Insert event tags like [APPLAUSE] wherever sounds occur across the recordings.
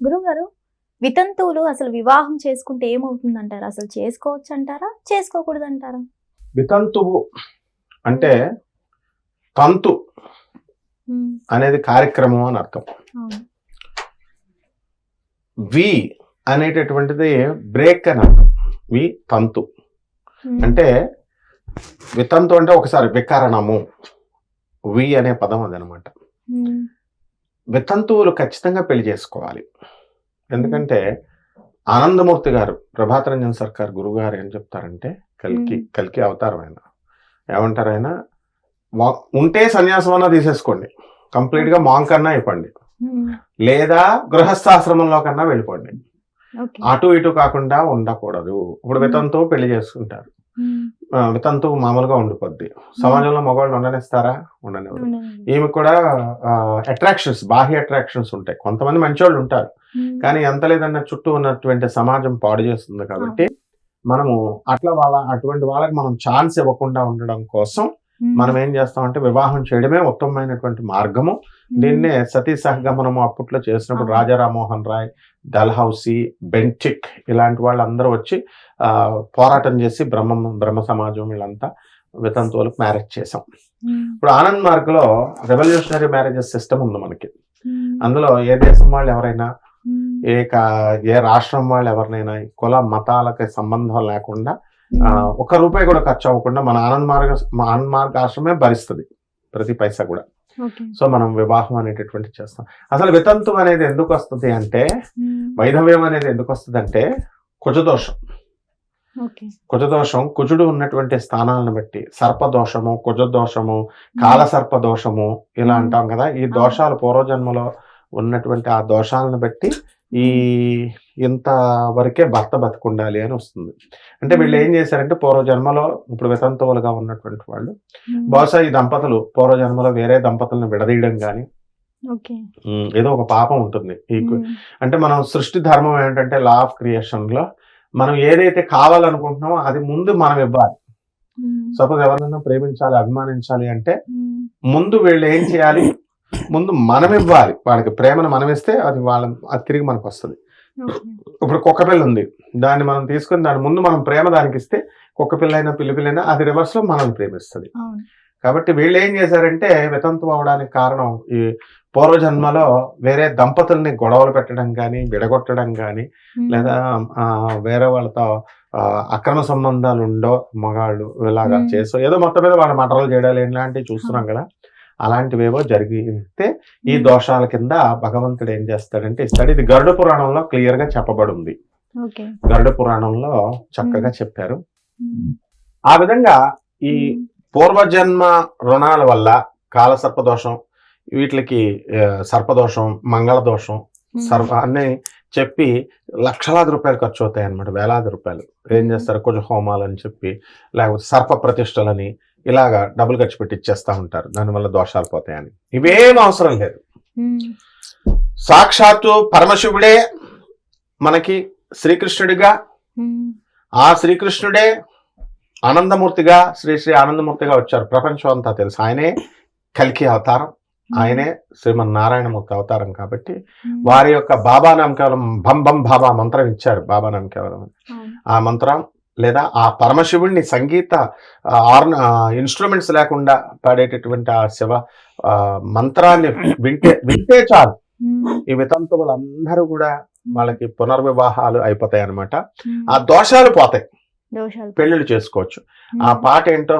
గురుగారు వితంతువులు అసలు వివాహం చేసుకుంటే ఏమవుతుందంటారా? అసలు చేసుకోవచ్చు అంటారా చేసుకోకూడదు అంటారా వితంతువు అంటే తంతు అనేది కార్యక్రమం అని అర్థం. వి అనేటటువంటిది బ్రేక్ అని అర్థం. వి తంతు. అంటే వితంతు అంటే ఒకసారి వికరణము. వి అనే పదం అదనమాట. వితంతువులు ఖచ్చితంగా పెళ్ళి చేసుకోవాలి. ఎందుకంటే ఆనందమూర్తి గారు ప్రభాత్ రంజన్ సర్కార్ గురువు గారు ఏం చెప్తారంటే కల్కి. కల్కి అవతారం ఆయన. ఏమంటారు ఆయన? ఉంటే సన్యాసం అన్నా తీసేసుకోండి. కంప్లీట్గా మాంక్ అన్నా అయిపోండి. లేదా గృహస్థాశ్రమంలో కన్నా వెళ్ళిపోండి. అటు ఇటు కాకుండా ఉండకూడదు. ఇప్పుడు వితంతు పెళ్ళి చేసుకుంటారు. వితంతు మామూలుగా ఉండిపోద్ది. సమాజంలో మగవాళ్ళు ఉండనిస్తారా? ఉండనివ్వరు. ఈమె కూడా అట్రాక్షన్స్ బాహ్య అట్రాక్షన్స్ ఉంటాయి. కొంతమంది మంచోళ్ళు ఉంటారు. కానీ ఎంత లేదన్న చుట్టూ ఉన్నటువంటి సమాజం పాడు చేస్తుంది కాబట్టి మనము అట్లా వాళ్ళ అటువంటి వాళ్ళకి మనం ఛాన్స్ ఇవ్వకుండా ఉండడం కోసం. మనం ఏం చేస్తామంటే వివాహం చేయడమే ఉత్తమమైనటువంటి మార్గము. ఉమ్. దీన్నే సతీ సహగమనము అప్పట్లో చేసినప్పుడు. రాజా రామ్మోహన్ రాయ్ డల్హౌసీ బెంటిక్ ఇలాంటి వాళ్ళందరూ వచ్చి పోరాటం చేసి బ్రహ్మ బ్రహ్మ సమాజం వీళ్ళంతా వితంతువులకు మ్యారేజ్ చేసాం ఉమ్. ఇప్పుడు ఆనంద్ మార్గ్లో రెవల్యూషనరీ మ్యారేజెస్ సిస్టమ్ ఉంది మనకి ఉమ్. అందులో ఏ దేశం వాళ్ళు ఎవరైనా. ఏ కా- ఏ రాష్ట్రం వాళ్ళు ఎవరినైనా కుల మతాలకి సంబంధం లేకుండా ఆ, ఒక్క రూపాయి కూడా ఖర్చు అవ్వకుండా మన ఆనంద్ మార్గ ఆనంద్ మార్గ ఆశ్రమే భరిస్తుంది ప్రతి పైసా కూడా సో మనం వివాహం అనేటటువంటి చేస్తాం. అసలు వితంతు అనేది ఎందుకు వస్తుంది అంటే. వైధవ్యం అనేది ఎందుకు వస్తుంది అంటే కుజదోషం. కుజదోషం కుజుడు ఉన్నటువంటి స్థానాలను బట్టి సర్పదోషము కుజదోషము కాల సర్పదోషము ఇలా అంటాం కదా. ఈ దోషాలు పూర్వజన్మలో ఉన్నటువంటి ఆ దోషాలను బట్టి ఈ ఇంత వరకే భర్త బతుకుండాలి అని వస్తుంది అంటే వీళ్ళు ఏం చేశారంటే పూర్వజన్మలో ఇప్పుడు వితంతువులుగా ఉన్నటువంటి వాళ్ళు. బహుశా ఈ దంపతులు పూర్వజన్మలో వేరే దంపతులను విడదీయడం కానీ ఏదో ఒక పాపం ఉంటుంది ఈ. అంటే మనం సృష్టి ధర్మం ఏంటంటే లా ఆఫ్ క్రియేషన్లో మనం ఏదైతే కావాలనుకుంటున్నామో అది ముందు మనం ఇవ్వాలి. సపోజ్ ఎవరినైనా ప్రేమించాలి అభిమానించాలి అంటే. ముందు వీళ్ళు ఏం చేయాలి ముందు మనం ఇవ్వాలి వాళ్ళకి ప్రేమను మనం ఇస్తే అది వాళ్ళ అది తిరిగి మనకు వస్తుంది ఇప్పుడు కుక్క పిల్ల ఉంది. దాన్ని మనం తీసుకుని దాని ముందు మనం ప్రేమ దానికి ఇస్తే కుక్క పిల్ల అయినా పిల్లి పిల్ల అయినా అది రివర్స్లో మనం ప్రేమిస్తుంది. కాబట్టి వీళ్ళు ఏం చేశారంటే వితంతు అవడానికి కారణం ఈ పూర్వజన్మలో వేరే దంపతుల్ని గొడవలు పెట్టడం కానీ విడగొట్టడం కానీ. లేదా ఆ, వేరే వాళ్ళతో అక్రమ సంబంధాలు ఉండో మగాళ్ళు ఇలాగా. చేసో ఏదో మొత్తం మీద వాళ్ళ మటలు చేయడాలు ఇలాంటివి చూస్తున్నాం కదా. అలాంటివేవో జరిగితే ఈ. దోషాల కింద భగవంతుడు ఏం చేస్తాడంటే ఇస్తాడు ఇది గరుడ పురాణంలో క్లియర్గా చెప్పబడి ఉంది గరుడ పురాణంలో చక్కగా చెప్పారు. ఆ విధంగా ఈ. పూర్వజన్మ రుణాల వల్ల కాల సర్పదోషం వీటికి సర్పదోషం మంగళ దోషం. సర్వ అన్ని చెప్పి లక్షలాది రూపాయలు ఖర్చు అవుతాయి అన్నమాట వేలాది రూపాయలు ఏం చేస్తారు కొంచెం హోమాలు అని చెప్పి లేకపోతే సర్ప ప్రతిష్టలని ఇలాగా డబ్బులు ఖర్చు పెట్టి ఇచ్చేస్తా ఉంటారు. దానివల్ల దోషాలు పోతాయని. ఇవేం అవసరం లేదు. సాక్షాత్తు పరమశివుడే మనకి శ్రీకృష్ణుడిగా. ఆ శ్రీకృష్ణుడే ఆనందమూర్తిగా శ్రీ శ్రీ ఆనందమూర్తిగా వచ్చారు. ప్రపంచం అంతా తెలుసు. ఆయనే కల్కి అవతారం. ఆయనే శ్రీమన్ నారాయణమూర్తి అవతారం కాబట్టి. వారి యొక్క బాబా నామ కేవలం భం భం బాబా మంత్రం ఇచ్చారు. బాబా నామ కేవలం. అవును. ఆ మంత్రం లేదా ఆ పరమశివుణ్ణి సంగీత ఇన్స్ట్రుమెంట్స్ లేకుండా పాడేటటువంటి ఆ శివ ఆ, మంత్రాన్ని వింటే వింటే చాలు. ఉమ్. ఈ వితంతువులందరూ కూడా వాళ్ళకి పునర్వివాహాలు అయిపోతాయి అనమాట ఉమ్. ఆ దోషాలు పోతాయి. దోషాలు పెళ్ళిళ్ళు చేసుకోవచ్చు. ఆ పాట ఏంటో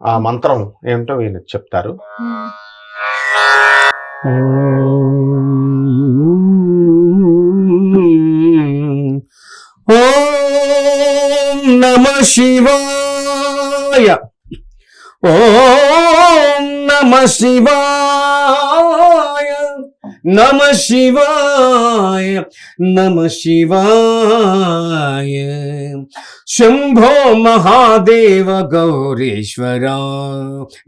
ఆ మంత్రం ఏంటో ఈయన చెప్తారు. శివాయ. ఓం నమ శివాయ. నమ శివాయ. నమ శివాయ. శంభో మహాదేవ గౌరీశ్వర.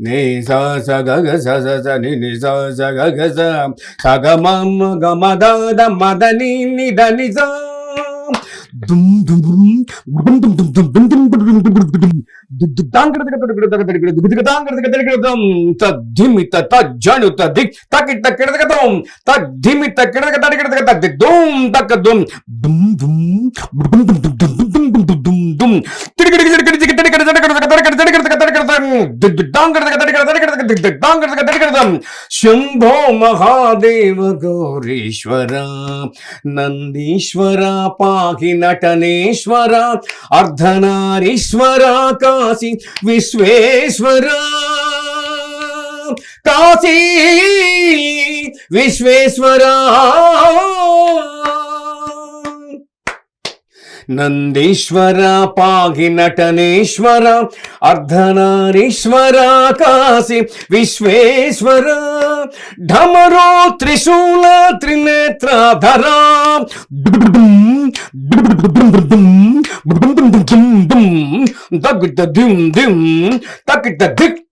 నే స స గ స స స ని ని స స గ స. స గ మ మ గ మ ద ద మ ద ని ని ద ని స. ధుమ్ తక్ దుమ్ దుమ్ దుమ్ शंभो महादेव गौरीश्वर नंदीश्वर पाहि नटनेश्वर अर्धनारीश्वर काशी विश्वेश्वर काशी विश्वेश्वरा నందీశ్వర పాగి నటనేశ్వర అర్ధనారీశ్వర కాశి విశ్వేశ్వర ఢమరో త్రిశూల త్రినేత్రధర. దగ్గు దిం దిం తక్కిట దిక్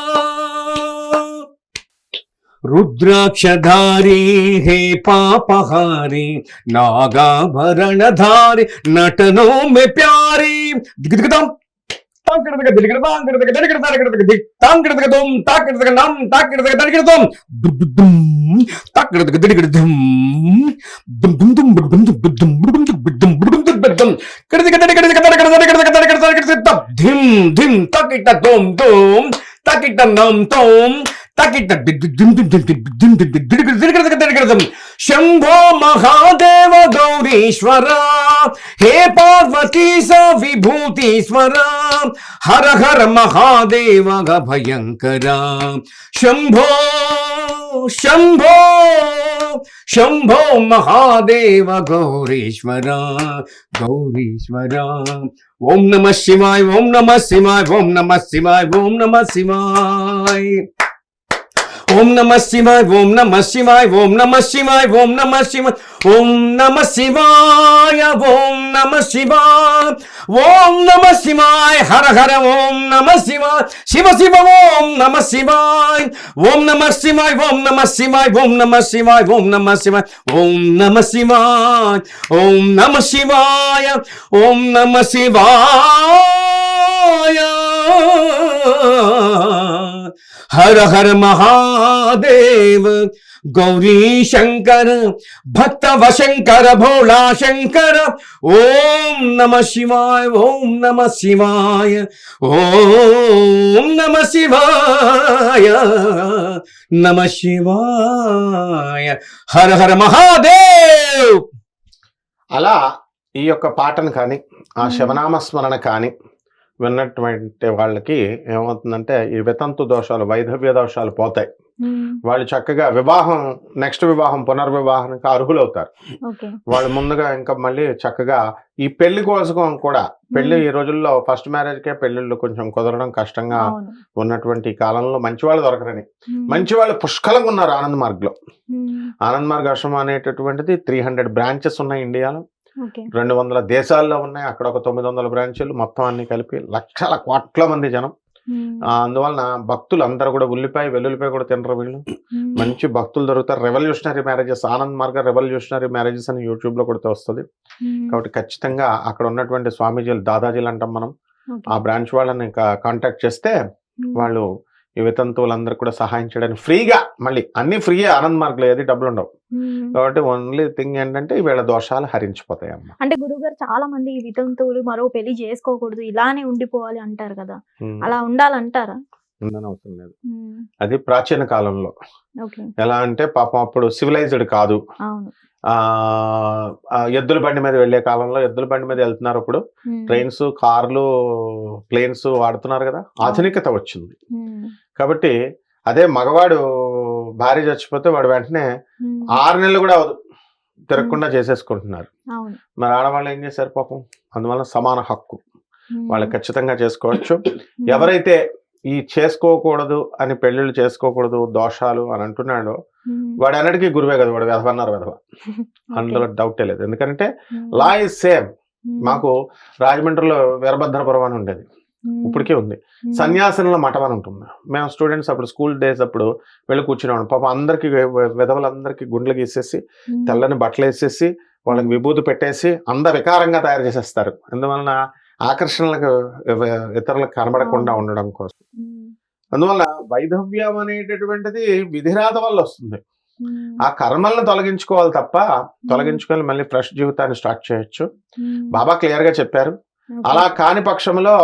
रुद्राक्षधारी, हे पापहारी, नागाभरणधारी, नटनों में प्यारी। दिग्दम धिम धिम तकिट दोम दोम तकिट नम तोम शंभो महादेव गौरीश्वरा हे पार्वती स विभूतीश्वरा हर हर महादेव भयंकरा शंभो शंभो शंभो महादेव गौरीश्वरा गौरीश्वरा ओम नमः शिवाय ओम नमः शिवाय ओम नमः शिवाय ओम नमः शिवाय ఓం నమ శివాయ్ ఓం నమ శివాయ్ ఓం నమ శివాయ్ ఓం నమ శివాయ్ ఓం నమ శివాయ ఓం నమ శివాయ ఓం నమ శివాయ్ హర హర ఓం నమ శివాయ్ శివ శివ ఓం నమ శివాయ్ ఓం నమ శివాయ్ ఓం నమ శివాయ్ ఓం నమ శివాయ్ ఓం నమ శివాయ్ ఓం నమ శివాయ్ ఓం నమ శివాయ ఓం నమ శివాయ హర హర మహాదేవ గౌరీ శంకర భక్త వశంకర భోళా శంకర ఓం నమ శివాయ ఓం నమ శివాయ ఓం నమ శివాయ నమ శివాయ హర హర మహాదేవ్ అలా ఈ యొక్క పాటను కానీ ఆ శివనామ స్మరణ కానీ విన్నటువంటి వాళ్ళకి ఏమవుతుందంటే ఈ వితంతు దోషాలు వైధవ్య దోషాలు పోతాయి. వాళ్ళు చక్కగా వివాహం నెక్స్ట్ వివాహం పునర్వివాహానికి అర్హులవుతారు. వాళ్ళు ముందుగా ఇంకా మళ్ళీ చక్కగా ఈ పెళ్ళి కోసం కూడా పెళ్ళి. ఈ రోజుల్లో ఫస్ట్ మ్యారేజ్కే పెళ్ళిళ్ళు కొంచెం కుదరడం కష్టంగా ఉన్నటువంటి కాలంలో మంచి వాళ్ళు దొరకరని. మంచి వాళ్ళు పుష్కలంగా ఉన్నారు ఆనంద్ మార్గ్లో. ఆనంద్ మార్గ్ ఆశ్రమం అనేటటువంటిది త్రీ హండ్రెడ్ బ్రాంచెస్ ఉన్నాయి ఇండియాలో. రెండు వందల దేశాల్లో ఉన్నాయి. అక్కడ ఒక తొమ్మిది వందల బ్రాంచీలు. మొత్తం అన్ని కలిపి లక్షల కోట్ల మంది జనం. అందువలన భక్తులు అందరూ కూడా ఉల్లిపాయ వెల్లుల్లిపాయ కూడా తినరు వీళ్ళు. మంచి భక్తులు దొరుకుతారు. రెవల్యూషనరీ మ్యారేజెస్ ఆనంద్ మార్గ రెవల్యూషనరీ మ్యారేజెస్ అని యూట్యూబ్లో కూడా వస్తుంది. కాబట్టి ఖచ్చితంగా అక్కడ ఉన్నటువంటి స్వామీజీలు దాదాజీలు అంటాం మనం. ఆ బ్రాంచ్ వాళ్ళని కాంటాక్ట్ చేస్తే. వాళ్ళు ఈ వితంతువులందరూ కూడా సహాయం చేయడానికి ఫ్రీగా మళ్ళీ అన్ని ఫ్రీయే ఆనంద్ మార్గలో ఏది డబ్బులు ఉండవు. కాబట్టి ఓన్లీ థింగ్ ఏంటంటే వీళ్ళ దోషాలు హరించిపోతాయి అమ్మ. అంటే గురుగారు చాలా మంది ఈ వితంతువులు మరో పెళ్ళి చేసుకోకూడదు ఇలానే ఉండిపోవాలి అంటారు కదా. అలా ఉండాలంటారా? అవసరం లేదు. అది ప్రాచీన కాలంలో. ఎలా అంటే పాపం అప్పుడు సివిలైజ్డ్ కాదు. ఆ ఎద్దుల బండి మీద వెళ్ళే కాలంలో ఎద్దుల బండి మీద వెళ్తున్నారు ఇప్పుడు మ్మ్. ట్రైన్స్ కార్లు ప్లేన్స్ వాడుతున్నారు కదా. ఆధునికత వచ్చింది. కాబట్టి అదే మగవాడు భార్య చచ్చిపోతే వాడు వెంటనే. ఆరు నెలలు కూడా అవదు తిరగకుండా చేసేసుకుంటున్నారు మరి ఆడవాళ్ళు ఏం చేశారు పాపం అందువల్ల సమాన హక్కు. వాళ్ళు ఖచ్చితంగా చేసుకోవచ్చు. ఎవరైతే ఈ చేసుకోకూడదు అని పెళ్ళిళ్ళు చేసుకోకూడదు దోషాలు అని అంటున్నాడో. వాడు అన్నిటికీ గురువే కదా వాడు వెధవన్నారు వెధవ. [LAUGHS] అందులో డౌటే లేదు ఎందుకంటే. Law is same. మాకు రాజమండ్రిలో వీరభద్రపురం అని ఉండేది. ఇప్పటికే ఉంది ఉమ్. సన్యాసనంలో మఠం అని ఉంటుంది మేము స్టూడెంట్స్ అప్పుడు స్కూల్ డేస్ అప్పుడు వెళ్ళి కూర్చునేవాడు పాప అందరికి విధవలందరికీ గుండ్లు గీసేసి. తెల్లని బట్టలు వేసేసి వాళ్ళకి విభూతి పెట్టేసి అంద వికారంగా తయారు చేసేస్తారు అందువలన ఆకర్షణలకు ఇతరులకు కనబడకుండా ఉండడం కోసం. అందువల్ల వైధవ్యం అనేటటువంటిది విధిరాత వల్ల వస్తుంది. ఆ కర్మలను తొలగించుకోవాలి తప్ప తొలగించుకొని మళ్ళీ ఫ్రెష్ జీవితాన్ని స్టార్ట్ చేయొచ్చు. బాబా క్లియర్గా చెప్పారు. అలా కాని పక్షంలో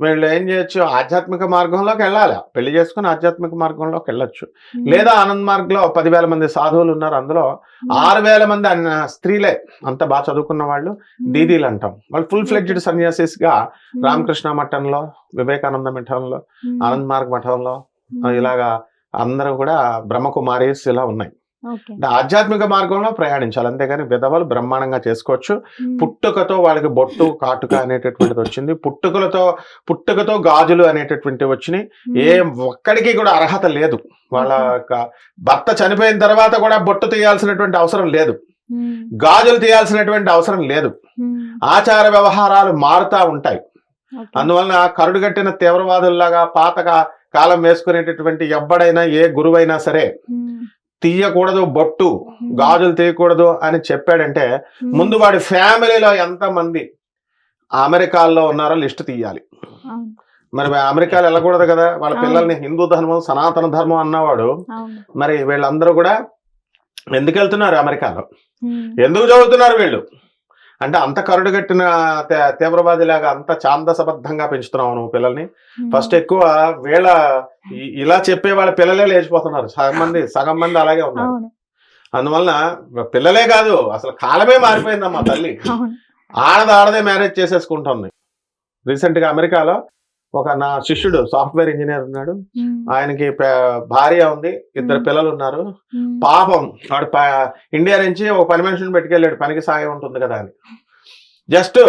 వీళ్ళు ఏం చేయొచ్చు ఆధ్యాత్మిక మార్గంలోకి వెళ్ళాలి పెళ్ళి చేసుకుని ఆధ్యాత్మిక మార్గంలోకి వెళ్ళొచ్చు. లేదా ఆనంద్ మార్గ్లో పదివేల మంది సాధువులు ఉన్నారు అందులో. ఆరు వేల మంది అన్న స్త్రీలే అంత బాగా చదువుకున్న వాళ్ళు. దీదీలు అంటాం వాళ్ళు ఫుల్ ఫ్లెడ్జ్డ్ సన్యాసిస్గా ఉమ్. రామకృష్ణ మఠంలో వివేకానంద మఠంలో. ఆనంద్ మార్గ్ మఠంలో. ఇలాగా అందరూ కూడా బ్రహ్మకుమారీస్ ఇలా ఉన్నాయి. అంటే ఆధ్యాత్మిక మార్గంలో ప్రయాణించాలి అంతేగాని విధవలు బ్రహ్మాండంగా చేసుకోవచ్చు. పుట్టుకతో వాళ్ళకి బొట్టు కాటుక అనేటటువంటిది వచ్చింది పుట్టుకలతో పుట్టుకతో గాజులు అనేటటువంటివి వచ్చినాయి. ఏ ఒక్కడికి కూడా అర్హత లేదు వాళ్ళ యొక్క భర్త చనిపోయిన తర్వాత కూడా బొట్టు తీయాల్సినటువంటి అవసరం లేదు. గాజులు తీయాల్సినటువంటి అవసరం లేదు. ఆచార వ్యవహారాలు మారుతా ఉంటాయి. అందువలన కరుడు కట్టిన తీవ్రవాదుల్లాగా పాతగా కాలం వేసుకునేటటువంటి ఎవ్వడైనా ఏ గురువైనా సరే. తీయకూడదు బొట్టు. గాజులు తీయకూడదు అని చెప్పాడంటే. ముందు వాడి ఫ్యామిలీలో ఎంత మంది అమెరికాలో ఉన్నారో లిస్ట్ తీయాలి. మరి అమెరికాలో వెళ్ళకూడదు కదా వాళ్ళ. పిల్లల్ని హిందూ ధర్మం సనాతన ధర్మం అన్నవాడు. మరి వీళ్ళందరూ కూడా ఎందుకు వెళ్తున్నారు అమెరికాలో. ఎందుకు చదువుతున్నారు వీళ్ళు అంటే అంత కరుడు కట్టిన తీవ్రవాది లాగా అంత ఛాందసబద్ధంగా పెంచుతున్నావు నువ్వు పిల్లల్ని. ఫస్ట్ ఎక్కువ వీళ్ళ ఇలా చెప్పే వాళ్ళ పిల్లలే లేచిపోతున్నారు. సగం మంది సగం మంది అలాగే ఉన్నారు. అందువలన పిల్లలే కాదు అసలు కాలమే మారిపోయిందమ్మా తల్లి. ఆడది ఆడదే మ్యారేజ్ చేసేసుకుంటుంది. రీసెంట్గా అమెరికాలో ఒక నా శిష్యుడు సాఫ్ట్వేర్ ఇంజనీర్ ఉన్నాడు. ఆయనకి భార్య ఉంది ఇద్దరు. పిల్లలు ఉన్నారు. పాపం వాడు ఇండియా నుంచి ఒక పని మనిషిని పెట్టుకెళ్ళాడు పనికి సాయం ఉంటుంది కదా అని జస్ట్.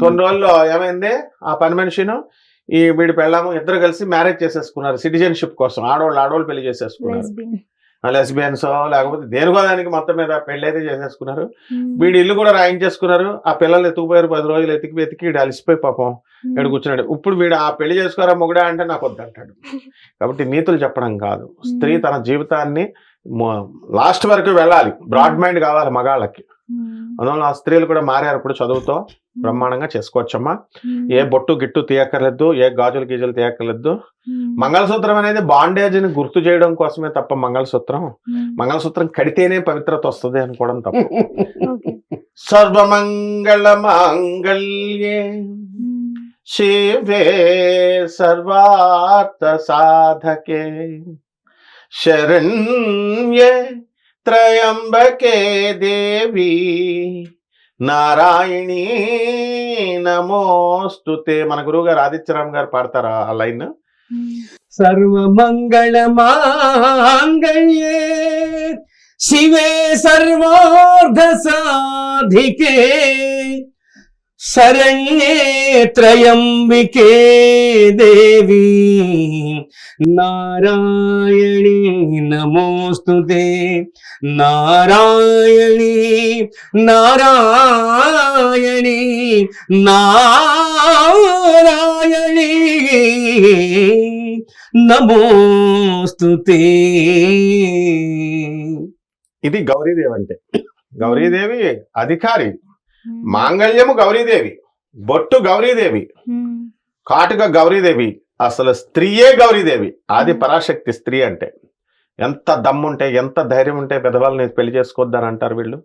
కొన్ని రోజుల్లో ఏమైంది ఆ పని మనిషిను ఈ వీడి పెళ్ళాము ఇద్దరు కలిసి మ్యారేజ్ చేసేసుకున్నారు సిటిజన్షిప్ కోసం ఆడవాళ్ళు ఆడవాళ్ళు పెళ్ళి చేసేసుకున్నారు. లెస్బియన్స్ లేకపోతే దేనికో దానికి మొత్తం మీద పెళ్ళి అయితే చేసేసుకున్నారు. వీడి ఇల్లు కూడా రాయించేసుకున్నారు. ఆ పిల్లలు ఎత్తుకుపోయారు పది రోజులు ఎతికి వెతికి వీడు అలసిపోయి పాపం. ఇక్కడ కూర్చున్నాడు. ఇప్పుడు వీడు ఆ పెళ్ళి చేసుకోరా మొగుడా అంటే నాకు వద్దంటాడు. [LAUGHS] కాబట్టి నీతులు చెప్పడం కాదు. స్త్రీ తన జీవితాన్ని లాస్ట్ వరకు వెళ్ళాలి. బ్రాడ్ మైండ్ కావాలి మగాళ్ళకి. అందువల్ల ఆ స్త్రీలు కూడా మారారు ఇప్పుడు చదువుతో బ్రహ్మాండంగా చేసుకోవచ్చమ్మా ఉమ్. ఏ బొట్టు గిట్టు తీయక్కర్లేదు ఏ గాజులు గీజులు తీయక్కర్లేదు ఉమ్. మంగళసూత్రం అనేది బాండేజ్ని గుర్తు చేయడం కోసమే తప్ప మంగళసూత్రం. మంగళసూత్రం కడితేనే పవిత్రత వస్తుంది అనుకోవడం తప్పు. సర్వమంగళ మాంగళ్యే. శివే సర్వార్థ సాధకే శరణ్యే త్రయంబకే దేవి. నారాయణి నమోస్తుతే. మన గురువు గారు ఆదిత్యరామ్ గారు పాడతారా ఆ లైన్? ఉమ్. మాంగళ్యే శివే సర్వార్ధ సాధికే శరణ్యే త్రయంబికే దేవి నారాయణి నమోస్తుతే నారాయణి నారాయణి నారాయణి నమోస్తుతే ఇది గౌరీదేవి అంటే. గౌరీదేవి అధికారి. మాంగళ్యము గౌరీదేవి బొట్టు గౌరీదేవి ఉమ్. కాటుక గౌరీదేవి అసలు స్త్రీయే గౌరీదేవి. ఆది పరాశక్తి స్త్రీ అంటే. ఎంత దమ్ముంటే ఎంత ధైర్యం ఉంటే విధవల్ని పెళ్ళి చేసుకోవద్దని అంటారు వీళ్ళు.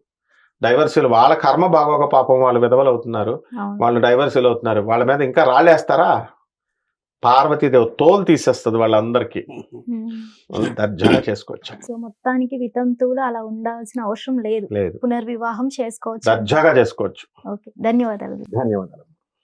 డైవర్సీలు వాళ్ళ కర్మ బాగోక పాపం వాళ్ళు విధవలు అవుతున్నారు. వాళ్ళు డైవర్సీలు అవుతున్నారు. వాళ్ళ మీద ఇంకా రాళ్ళేస్తారా? పార్వతీదేవి తోలు తీసేస్తుంది వాళ్ళందరికీ. దర్జాగా చేసుకోవచ్చు. సో మొత్తానికి వితంతువులు అలా ఉండాల్సిన అవసరం లేదు. లేదు. పునర్వివాహం చేసుకోవచ్చు. దర్జాగా చేసుకోవచ్చు. ఓకే. ధన్యవాదాలు. ధన్యవాదాలు.